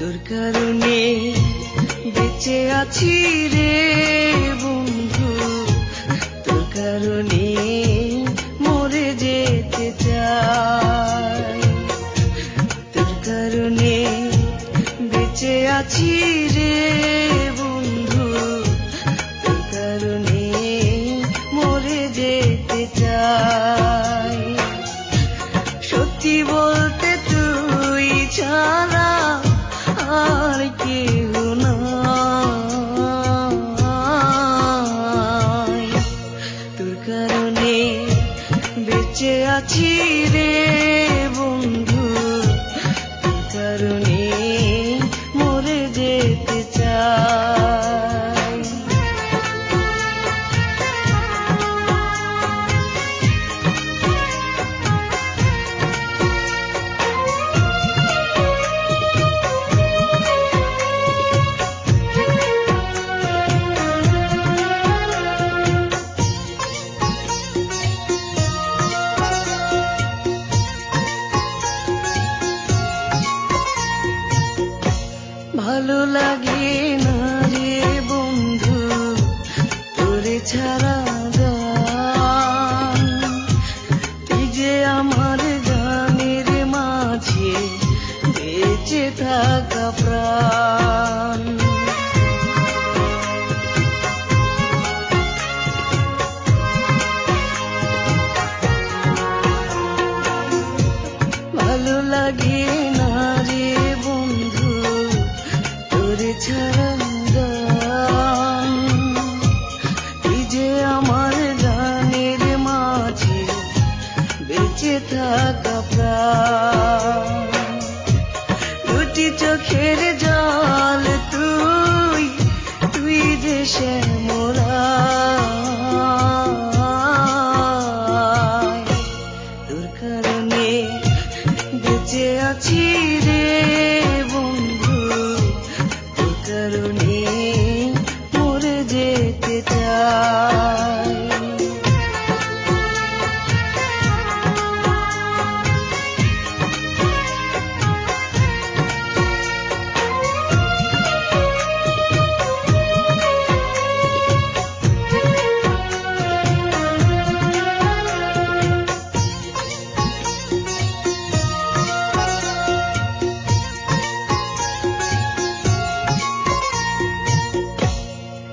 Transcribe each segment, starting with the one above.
কারণে বেঁচে আছি রে। ভালো লাগে না রে বন্ধু তোরে ছাড়া যে আমার মাঝে ভালো লাগে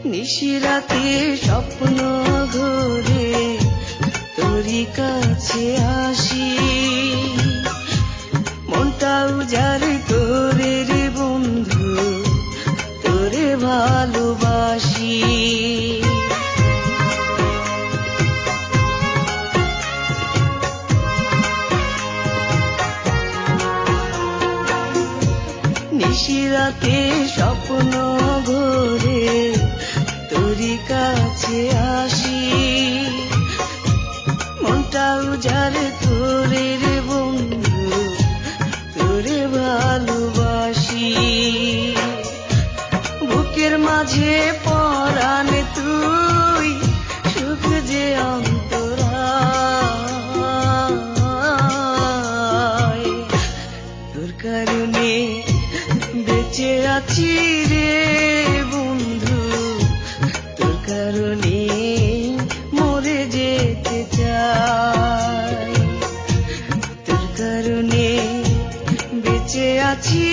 নিশিরাতে স্বপ্ন ঘুরে তোরই কাছে আসি। মনটা উজাড় করে রে বন্ধু, তোরে ভালোবাসি। নিশিরাতে স্বপ্ন ঘোরে মাঝে পরাণ তুই, সুখ যে অন্তরায়। তোর কারণে বেঁচে আছি রে বন্ধু, তোর কারণে মরে যেতে চাই। তোর কারণে বেঁচে আছি